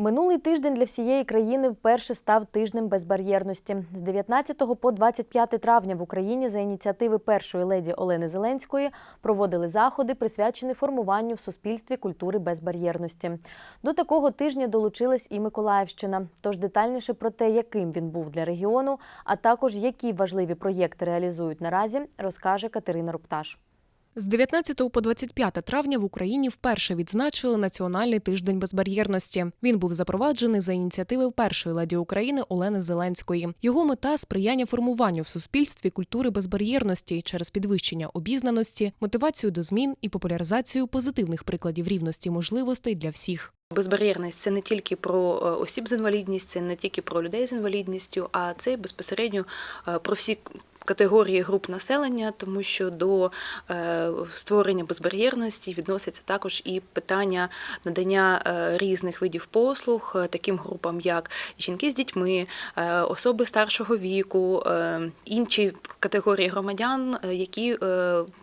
Минулий тиждень для всієї країни вперше став тижнем безбар'єрності. З 19 по 25 травня в Україні за ініціативи першої леді Олени Зеленської проводили заходи, присвячені формуванню в суспільстві культури безбар'єрності. До такого тижня долучилась і Миколаївщина. Тож детальніше про те, яким він був для регіону, а також які важливі проєкти реалізують наразі, розкаже Катерина Рупташ. З 19 по 25 травня в Україні вперше відзначили Національний тиждень безбар'єрності. Він був запроваджений за ініціативи першої леді України Олени Зеленської. Його мета сприяння формуванню в суспільстві культури безбар'єрності через підвищення обізнаності, мотивацію до змін і популяризацію позитивних прикладів рівності можливостей для всіх. Безбар'єрність це не тільки про е, осіб з інвалідністю, це не тільки про людей з інвалідністю, а це безпосередньо е, про всі категорії груп населення, тому що до е, створення безбар'єрності відноситься також і питання надання е, різних видів послуг е, таким групам, як жінки з дітьми, особи старшого віку, інші категорії громадян, які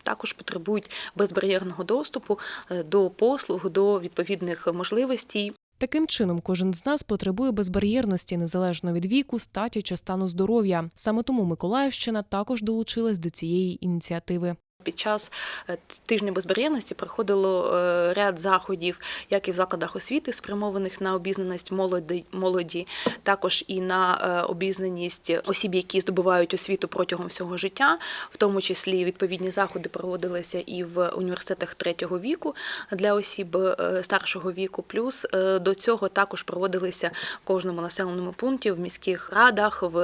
також потребують безбар'єрного доступу до послуг, до відповідних можливостей. Таким чином, кожен з нас потребує безбар'єрності незалежно від віку, статі чи стану здоров'я. Саме тому Миколаївщина також долучилась до цієї ініціативи. Під час е, тижня безбар'єрності проходило е, ряд заходів, як і в закладах освіти, спрямованих на обізнаність молоді, молоді, також і на е, обізнаність осіб, які здобувають освіту протягом всього життя, в тому числі відповідні заходи проводилися і в університетах третього віку для осіб старшого віку. Плюс до цього також проводилися в кожному населеному пункті в міських радах, в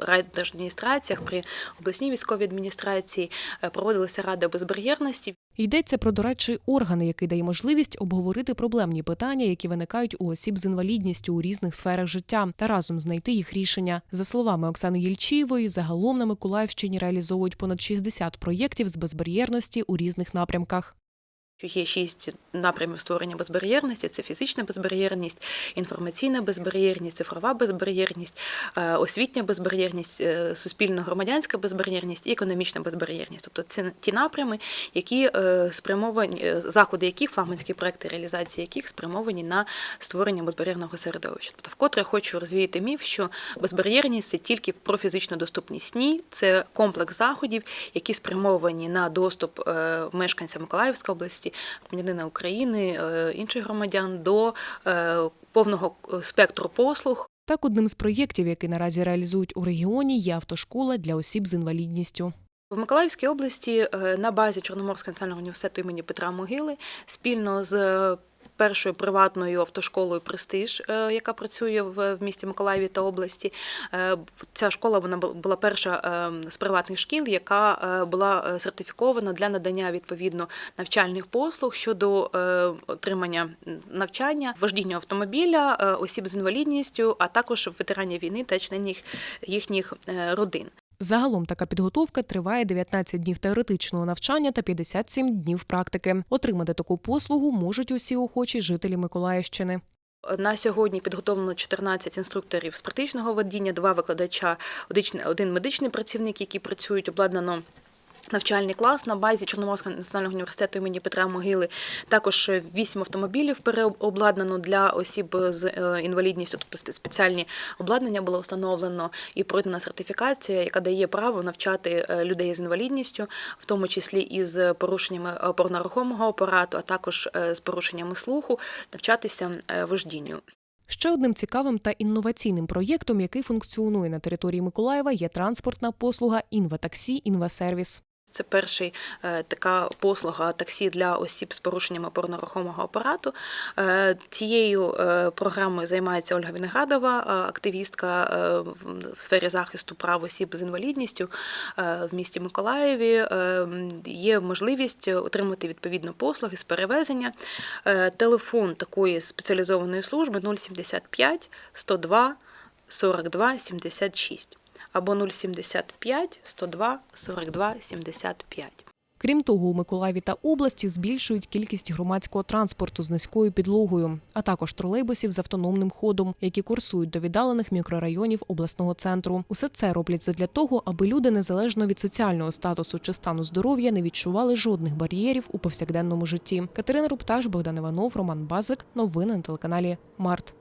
райдержадміністраціях, при обласній військовій адміністрації проводилися рада безбар'єрності. Йдеться про дорадчий орган, який дає можливість обговорити проблемні питання, які виникають у осіб з інвалідністю у різних сферах життя, та разом знайти їх рішення. За словами Оксани Єльчієвої, загалом на Миколаївщині реалізовують понад 60 проєктів з безбар'єрності у різних напрямках. Є шість напрямів створення безбар'єрності: це фізична безбар'єрність, інформаційна безбар'єрність, цифрова безбар'єрність, е, освітня безбар'єрність, е, суспільно-громадянська безбар'єрність і економічна безбар'єрність. Тобто це ті напрями, які е, спрямовані заходи, яких флагманські проекти реалізації яких спрямовані на створення безбар'єрного середовища. Тобто, вкотре хочу розвіяти міф, що безбар'єрність це тільки про фізичну доступність. Ні, це комплекс заходів, які спрямовані на доступ мешканцям Миколаївської області громадянина України, е, інших громадян до е, повного спектру послуг. Так, одним з проєктів, який наразі реалізують у регіоні, є автошкола для осіб з інвалідністю. В Миколаївській області е, на базі Чорноморського національного університету імені Петра Могили спільно з першою приватною автошколою Престиж, е, яка працює в місті Миколаєві та області. Е, ця школа вона була перша е, з приватних шкіл, яка була сертифікована для надання відповідно навчальних послуг щодо отримання навчання, вождіння автомобіля, осіб з інвалідністю, а також ветеранів війни та членів їхніх родин. Загалом така підготовка триває 19 днів теоретичного навчання та 57 днів практики. Отримати таку послугу можуть усі охочі жителі Миколаївщини. На сьогодні підготовлено 14 інструкторів з практичного водіння, два викладача, один медичний працівник, які працюють обладнано. Навчальний клас на базі Чорноморського національного університету імені Петра Могили також вісім автомобілів переобладнано для осіб з е, інвалідністю, тобто спеціальні обладнання було встановлено і пройдена сертифікація, яка дає право навчати е, людей з інвалідністю, в тому числі із порушеннями опорно-рухомого апарату, а також е, з порушеннями слуху, навчатися вождінню. Ще одним цікавим та інноваційним проєктом, який функціонує на території Миколаєва, є транспортна послуга інватаксі, інвасервіс. Це перший е, така послуга таксі для осіб з порушенням опорно-рухомого апарату. Е, цією е, програмою займається Ольга Віноградова, активістка в сфері захисту прав осіб з інвалідністю в місті Миколаєві. Є можливість отримати відповідно послуги з перевезення. Телефон такої спеціалізованої служби 075 102 42 76 або 075 102 42 75. Крім того, у Миколаєві та області збільшують кількість громадського транспорту з низькою підлогою, а також тролейбусів з автономним ходом, які курсують до віддалених мікрорайонів обласного центру. Усе це роблять задля того, аби люди незалежно від соціального статусу чи стану здоров'я не відчували жодних бар'єрів у повсякденному житті. Катерина Рупташ, Богдан Іванов, Роман Базик. Новини на телеканалі Март.